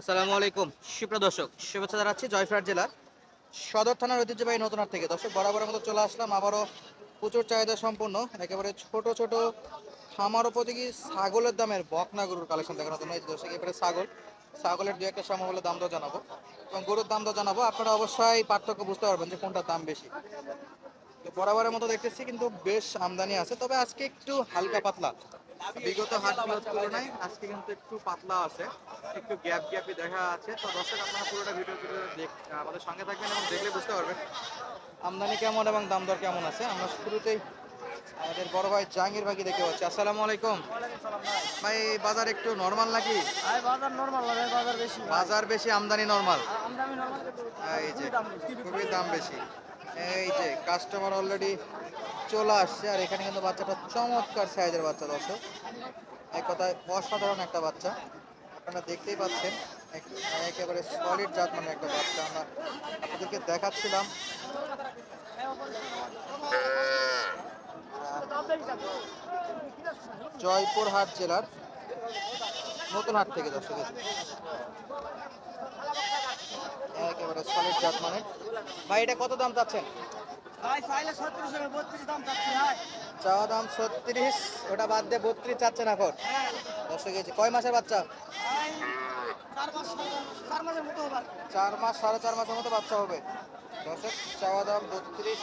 আসসালামু আলাইকুম। সুপ্রিয় দর্শক, শুভেচ্ছা জানাচ্ছি জয়ফ্রাট জেলার সদর থানার ঐতিহ্যবাহী নতুনহাট থেকে। দর্শক, বরাবরের মতো চলে আসলাম। আবারও প্রচুর চাহিদা সম্পন্ন, একেবারে ছোট ছোট, খামার উপযোগী ছাগলের দামের বকনা গরুর কালেকশন দেখানোর জন্য। দর্শক, এবারে ছাগল, ছাগলের দু একটা সময় হলে দাম দর জানাব এবং গরুর দাম দর জানাব। আপনারা অবশ্যই পার্থক্য বুঝতে পারবেন যে কোনটার দাম বেশি। তো বরাবরের মতো দেখতেছি, কিন্তু বেশ আমদানি আছে। তবে আজকে একটু হালকা পাতলা। বিগত হাটগুলোর তুলনায় আজকে কিন্তু একটু পাতলা আছে একটু গ্যাপ গ্যাপই দেখা আছে তো দর্শক আপনারা পুরোটা ভিডিও ভিডিও দেখ আমাদের সঙ্গে থাকবেন এবং দেখলে বুঝতে পারবেন। আমদানি কেমন এবং দাম দর কেমন আছে? আমরা শুরুতেই আমাদের বড় ভাই জাহাঙ্গীর ভাইকে দেখতে পাচ্ছি। আসসালামু আলাইকুম। ভাই বাজার একটু নর্মাল নাকি? ভাই বাজার নরমাল বাজার বেশি বাজার বেশি আমদানি নর্মাল আমদানি নরমাল এই যে খুবই দাম বেশি। এই যে কাস্টমার অলরেডি চলে আসছে। আর এখানে কিন্তু বাচ্চাটা চমৎকার সাইজের বাচ্চা, দর্শক। এক কথায় অসাধারণ একটা বাচ্চা। আপনারা দেখতেই পাচ্ছেন, এক- একেবারে সলিড জাত মানে একটা বাচ্চা। আমরা আপনাদেরকে দেখাচ্ছিলাম। জয়পুরহাট জেলার নতুন হাট থেকে, দর্শক একেবারে সলিড জাত মানে ভাই এটা কত দাম চাচ্ছেন? ভাই চাইলে ছত্রিশ টাকা বত্রিশ দাম চাচ্ছি ভাই। চাওয়া দাম ছত্রিশ। ওটা বাদ দিয়ে বত্রিশ চাচ্ছেন এখন। হ্যাঁ। এই কয় মাসের বাচ্চা? চার মাস সাড়ে চার মাসের মতো বাচ্চা হবে। চাওয়া দাম বত্রিশ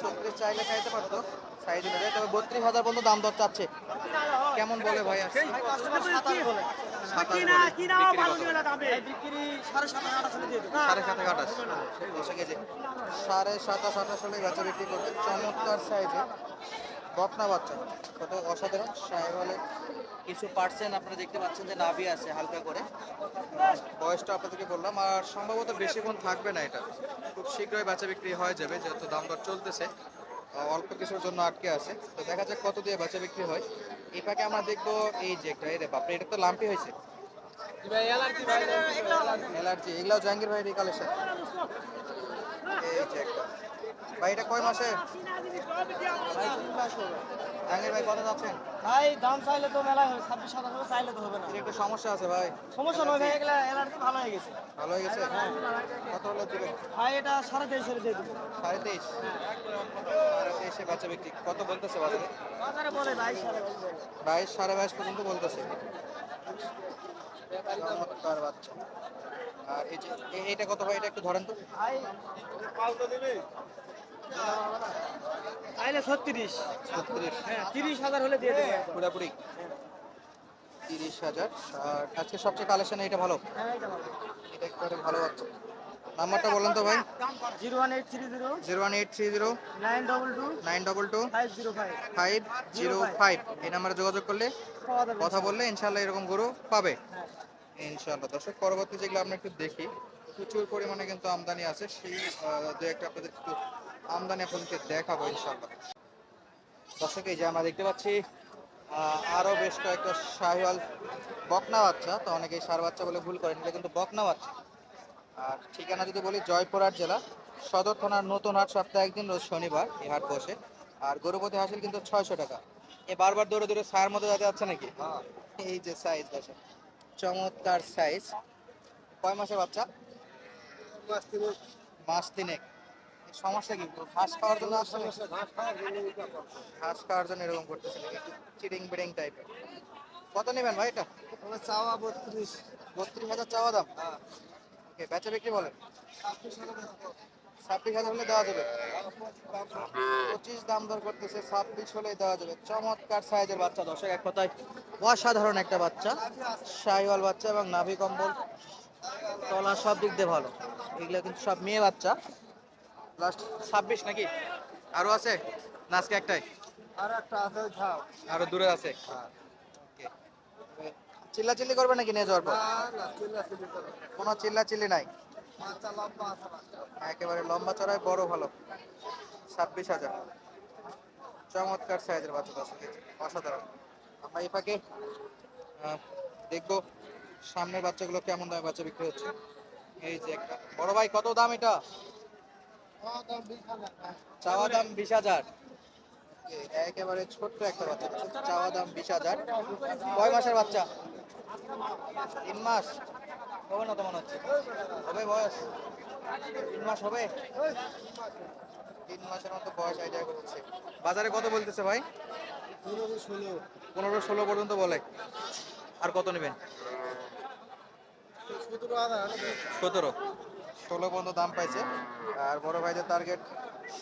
ছত্রিশ চাইলে চাইতে পারতো। সাইজ অনুযায়ী তবে বত্রিশ হাজার পর্যন্ত দাম দর চাচ্ছে। কেমন বলে ভাই আজকে? সাতাশ সাতাশ। বিক্রি সাড়ে সাত আট চলে দিয়ে সাড়ে আঠাশ। সাতাশ আঠাশ হলে বাচ্চা বিক্রি করবে চমৎকার সাইজে বকনা বাচ্চা। কত অসাধারণ। সাহেবালে কিছু পার্সেন্ট আপনারা দেখতে পাচ্ছেন যে নাভি আছে হালকা করে। বয়সটা আপনাদেরকে বললাম। আর সম্ভবত বেশিক্ষণ থাকবে না এটা। খুব শীঘ্রই বাচ্চা বিক্রি হয়ে যাবে যেহেতু দাম দর চলতেছে। অল্প কিছুর জন্য আটকে আছে। তো দেখা যাক কত দিয়ে বাচ্চা বিক্রি হয়। এই আমরা দেখব এই যে একটা এই রে বাপরে এটা তো লাম্পি হয়েছে। এলার্জি এগুলাও জাহাঙ্গীর ভাইয়ের কালেকশন এই যে একটা। ভাই এটা কয় মাসে? জাহাঙ্গীর ভাই কত যাচ্ছেন? ভাই দাম চাইলে তো মেলায় হবে ছাব্বিশ সাতাশ হবে চাইলে তো হবে না। একটু সমস্যা আছে ভাই। সমস্যা নয় ভাই এগুলা এলার্জি ভালো হয়ে গেছে। ভালো হয়ে গেছে? কত হলো দিবেন ভাই এটা সাড়ে তেইশ দিয়ে দেবো। সাড়ে তেইশ? সাড়ে তেইশে বাচ্চা বিক্রি। কত বলতেছে বাজারে? বাজারে বলে ভাই সাড়ে বাইশ। বাইশ সাড়ে বাইশ পর্যন্ত বলতেছে। চমৎকার বাচ্চা। আর এই যে এইটা কত ভাই? এটা একটু ধরেন তো। ভাই চাইলে ছত্রিশ। ছত্রিশ। হ্যাঁ তিরিশ হাজার হলে দিয়ে দেবো। পুরাপুরি। তিরিশ হাজার আর আজকে সবচেয়ে কালেকশন এটা ভালো? হ্যাঁ এটা ভালো। একবারে ভালো বাচ্চা নাম্বারটা বলেন তো ভাই। Zero one eight three zero. Zero one eight three zero. Nine double two. Nine double two. Five zero five. Five zero five. এই নাম্বারে যোগাযোগ করলে কথা বললে ইনশাল্লাহ এরকম গরু পাবে। হ্যাঁ। ইনশাল্লাহ দর্শক পরবর্তী যেগুলো আমরা একটু দেখি প্রচুর পরিমাণে কিন্তু আমদানি আছে। সেই দু একটা আপনাদের আমদানি আপনাদেরকে দেখাবো ইনশাল্লাহ দর্শক, এই যে আমরা দেখতে পাচ্ছি আরও বেশ কয়েকটা শাহিওয়াল বকনা বাচ্চা। তো অনেকেই সার বাচ্চা বলে ভুল করেন, এটা কিন্তু বকনা বাচ্চা। আর ঠিকানা যদি বলি, জয়পুরহাট জেলা। সদর থানার নতুন হাট সপ্তাহে একদিন, রোজ শনিবার এই হাট বসে। আর গরুপতি হাসিল কিন্তু ছয়শো টাকা। এ বারবার দৌড়ে দৌড়ে ছায়ের মতো যাতে যাচ্ছে নাকি? এই যে সাইজ দর্শক, চমৎকার সাইজ কয় মাসের বাচ্চা? মাস তিনেক। সমস্যা কি? ঘাস খাওয়ার জন্য নাকি? ঘাস খাওয়ার জন্য এরকম করতেছে একটু চিডিং বিডিং টাইপের কত নেবেন ভাই এটা? চাওয়া বত্রিশ। বত্রিশ হাজার চাওয়া দাম? ওকে বেচা বিক্রি বলেন। ছাব্বিশ হাজার হলে দেওয়া যাবে। পঁচিশ দাম দর করতেছে ছাব্বিশ হলে দেওয়া যাবে। চমৎকার সাইজের বাচ্চা দর্শক এক কথায় অসাধারণ একটা বাচ্চা। শাহিওয়াল বাচ্চা এবং নাভি কম্বল। তলা সব দিক দিয়ে ভালো। এগুলো কিন্তু সব মেয়ে বাচ্চা। লাস্ট ছাব্বিশ নাকি? আরও আছে? না আজকে একটাই? আর একটা আছে আরও দূরে আছে? Okay. চিল্লা চিল্লি করবে নাকি নিয়ে যাওয়ার পর? কোনো চিল্লা চিল্লি নাই একেবারে লম্বা চড়াই বড় ভালো। ছাব্বিশ হাজার। চমৎকার সাইজের বাচ্চা দশ অসাধারণ। আমরা এই দেখব সামনের বাচ্চাগুলো কেমন দামে বাচ্চা বিক্রি হচ্ছে। এই যে একটা। বড় ভাই কত দাম এটা? চাওয়া দাম বিশ হাজার। একেবারে ছোট্ট একটা বাচ্চা চাওয়া দাম বিশ হাজার। কয় মাসের বাচ্চা? তিন মাস। হবে না তো মনে হচ্ছে? হবে বয়স। তিন মাস হবে? তিন মাসের মতো বয়স আইডিয়া করছে। বাজারে কত বলতেছে ভাই? পনেরো ষোলো পনেরো ষোলো পর্যন্ত বলে। আর কত নেবেন? সতেরো। সতেরো। ষোলো পর্যন্ত দাম পাইছে। আর বড় ভাইদের টার্গেট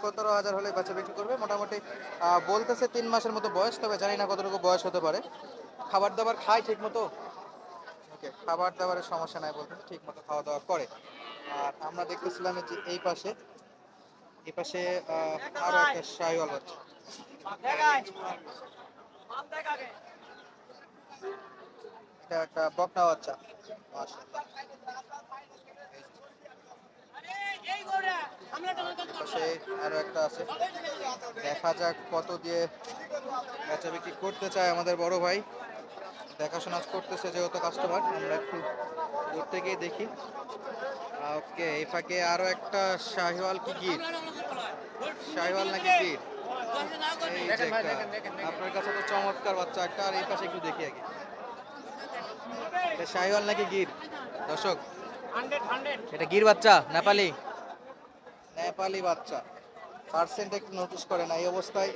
সতেরো হাজার হলে বাচ্চা বিক্রি করবে। মোটামুটি বলতেছে তিন মাসের মতো বয়স, তবে জানি না কতটুকু বয়স হতে পারে। খাবার দাবার খায় ঠিক মতো? ওকে, খাবার দাবারের সমস্যা নাই বলতে, ঠিক মতো খাওয়া দাওয়া করে। আর আমরা দেখতেছিলাম যে এই পাশে এই পাশে আরও একটা শাহিওয়াল এটা একটা বকনা বাচ্চা। পাশে আরও একটা আছে। দেখা যাক কত দিয়ে বেচা বিক্রি করতে চায় আমাদের বড় ভাই। দেখাশোনা করতেছে যেহেতু কাস্টমার আমরা একটু দূর থেকেই দেখি। ওকে এই ফাঁকে আরও একটা শাহিওয়াল কি গির? শাহিওয়াল নাকি গির। আপনার কাছে তো চমৎকার বাচ্চা একটা আর এই পাশে একটু দেখি আগে। এটা শাহিওয়াল নাকি গির? দর্শক এটা গির বাচ্চা নেপালি। নেপালি বাচ্চা। পার্সেন্ট একটু নোটিস করে না, এই অবস্থায়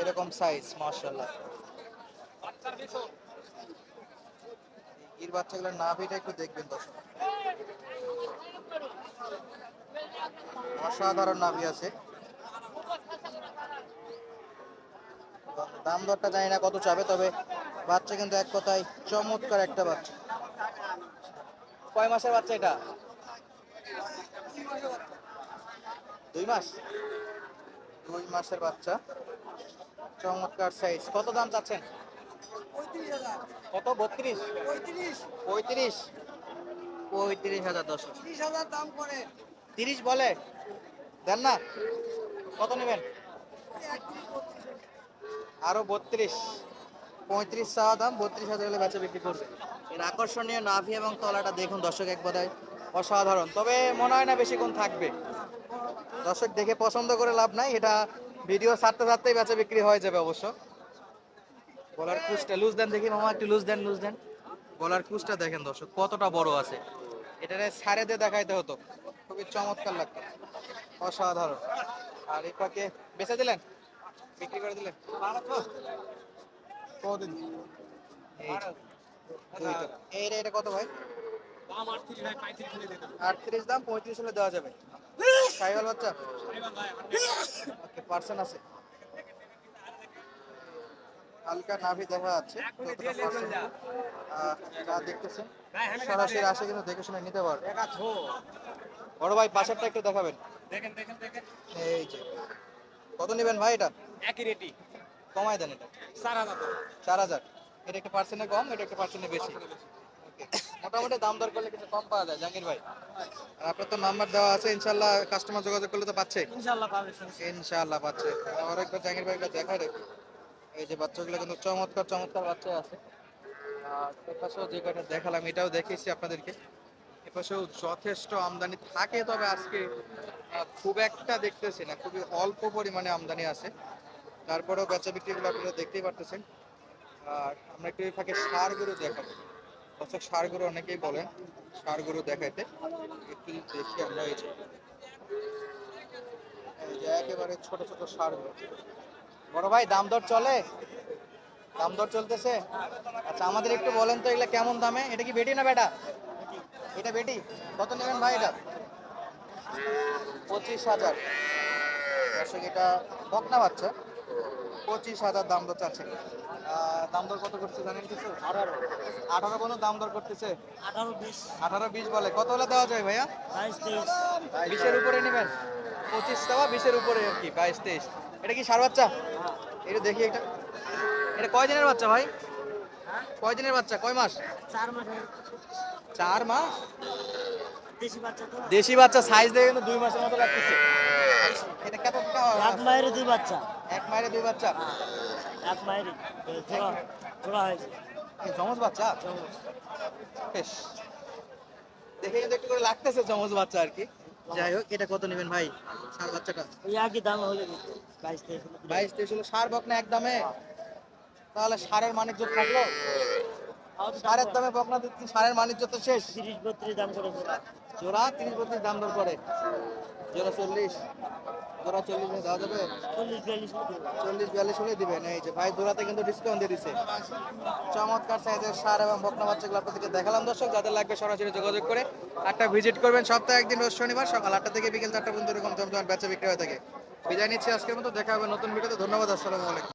এরকম সাইজ মার্শাল্লাহ গির বাচ্চাগুলোর নাভিটা একটু দেখবেন দর্শক। অসাধারণ নাভি আছে। দাম দরটা জানি না কত চাবে, তবে বাচ্চা কিন্তু এক কথায় চমৎকার একটা বাচ্চা। কয় মাসের বাচ্চা এটা? দুই মাস? দুই মাসের বাচ্চা। চমৎকার সাইজ কত দাম চাচ্ছেন? কত? বত্রিশ? পঁয়ত্রিশ। পঁয়ত্রিশ। পঁয়ত্রিশ হাজার দশ। ত্রিশ হাজার দাম করে। তিরিশ বলে? দেন না। কত নেবেন? আরও বত্রিশ। পঁয়ত্রিশ চাওয়া দাম বত্রিশ হাজার হলে বেচা বিক্রি করবে। এর আকর্ষণীয় নাভি এবং তলাটা দেখুন দর্শক এক কথায় অসাধারণ। তবে মনে হয় না বেশিক্ষণ থাকবে। দর্শক দেখে পছন্দ করে লাভ নাই। এটা ভিডিও ছাড়তে ছাড়তেই বেচা বিক্রি হয়ে যাবে অবশ্য। বলার কুচটা লুজ দেন দেখি, মামা একটু লুজ দেন লুজ দেন। বলার কুচটা দেখেন দর্শক, কতটা বড় আছে। এটা ছাড়ে দিয়ে দেখাইতে হতো। খুবই চমৎকার লাগতো। অসাধারণ। আর এই পাকে বেচে দিলেন? বিক্রি করে দিলেন? কদিন এই রে এটা কত ভাই? আটত্রিশ দাম পঁয়ত্রিশ হলে দেওয়া যাবে। সাইওয়াল বাচ্চা? পার্সেন্ট আছে। হালকা নাভি দেখা যাচ্ছে যা দেখতেছেন সরাসরি আসে কিন্তু দেখে শুনে নিতে পারবে। বড় ভাই পাশেরটা একটু দেখাবেন। এই যে কত নেবেন ভাই এটা? একই কমায় দেন এটা। চার হাজার। চার হাজার। এটা একটা পার্সেন্টে কম এটা একটা পার্সেন্টে বেশি. মোটামুটি দাম দর করলে কিছু কম পাওয়া যায় জাহাঙ্গীর ভাই। আর আপনার তো নাম্বার দেওয়া আছে ইনশাল্লাহ কাস্টমার যোগাযোগ করলে তো পাচ্ছে ইনশাল্লাহ পাবে ইনশাআল্লাহ পাচ্ছে। আমার একবার জাহাঙ্গীর ভাইকে দেখাই রেখে এই যে বাচ্চাগুলো কিন্তু চমৎকার চমৎকার বাচ্চা আছে। আর এপাশেও যে কয়টা দেখালাম এটাও দেখিয়েছি আপনাদেরকে। এপাশেও যথেষ্ট আমদানি থাকে তবে আজকে খুব একটা দেখতেছি না। খুবই অল্প পরিমাণে আমদানি আছে। তারপরেও বেচা বিক্রিগুলো আপনারা দেখতেই পারতেছেন। আর আমরা একটু এই ফাঁকে সার গরু দেখাবো। দর্শক সার গরু অনেকেই বলেন সার গরু দেখাইতে একটু দেখি আমরা এই যে একেবারে ছোট ছোট সার গরু বড় ভাই, দাম দর চলে? দাম দর চলতেছে? আচ্ছা আমাদের একটু বলেন তো এগুলা কেমন দামে? এটা কি বেটি না বেটা? এটা বেটি? কত নেবেন ভাই এটা? পঁচিশ হাজার। দর্শক, এটা বকনা বাচ্চা। পঁচিশ হাজার দাম দর চাচ্ছে। দাম দর কত করছে জানেন কিছু? আঠারো। আঠারো পর্যন্ত দাম দর করতেছে? আঠারো বিশ। আঠারো বিশ বলে। কত হলে দেওয়া যায় ভাইয়া? বাইশ তেইশ। বিশের উপরে নেবেন। পঁচিশ দেওয়া বিশের উপরে আর কি বাইশ তেইশ। এটা কি সার বাচ্চা? এটা দেখি এটা এটা কয় দিনের বাচ্চা ভাই? কয় দিনের বাচ্চা? কয় মাস? চার মাসে চার মাস? দেশি বাচ্চা সাইজ দেখে কিন্তু দুই মাসের মতো লাগতেছে। এটা কত এক মায়ের দুই বাচ্চা। এক মায়ের দুই বাচ্চা। এক মায়ের জোড়া হয়েছে। জমজ বাচ্চা? বেশ। দেখে কিন্তু একটু করে লাগতেছে জমজ বাচ্চা আর কি। যাই হোক এটা কত নেবেন ভাই সার বাচ্চাটা? ওই একই দাম হলে বাইশ তেইশ বাইশ তেইশ হলো সার বক না একদমে তাহলে সারের মানিক যোগ থাকল? সারের দামে বকনা দিচ্ছি সারের বাণিজ্য তো শেষ। তিরিশ বত্রিশ দাম করে জোড়া তিরিশ বত্রিশ দাম দর করে। জোড়া চল্লিশ। চল্লিশ দেওয়া যাবে? চল্লিশ বিয়াল্লিশ হলে দিবেন। এই যে ভাই কিন্তু ডিসকাউন্ট দিয়ে দিছে। চমৎকার সাইজের সার এবং বকনা বাচ্চাগুলো আপনাদেরকে দেখালাম। দর্শক, যাদের লাগবে সরাসরি যোগাযোগ করে একটা ভিজিট করবেন। সপ্তাহে একদিন রোজ শনিবার সকাল আটটা থেকে বিকেল চারটা পর্যন্ত এরকম বেচা বিক্রি হয়ে থাকে। বিদায় নিচ্ছি আজকের মতো। দেখা হবে নতুন ভিডিওতে ধন্যবাদ। আসসালামু আলাইকুম।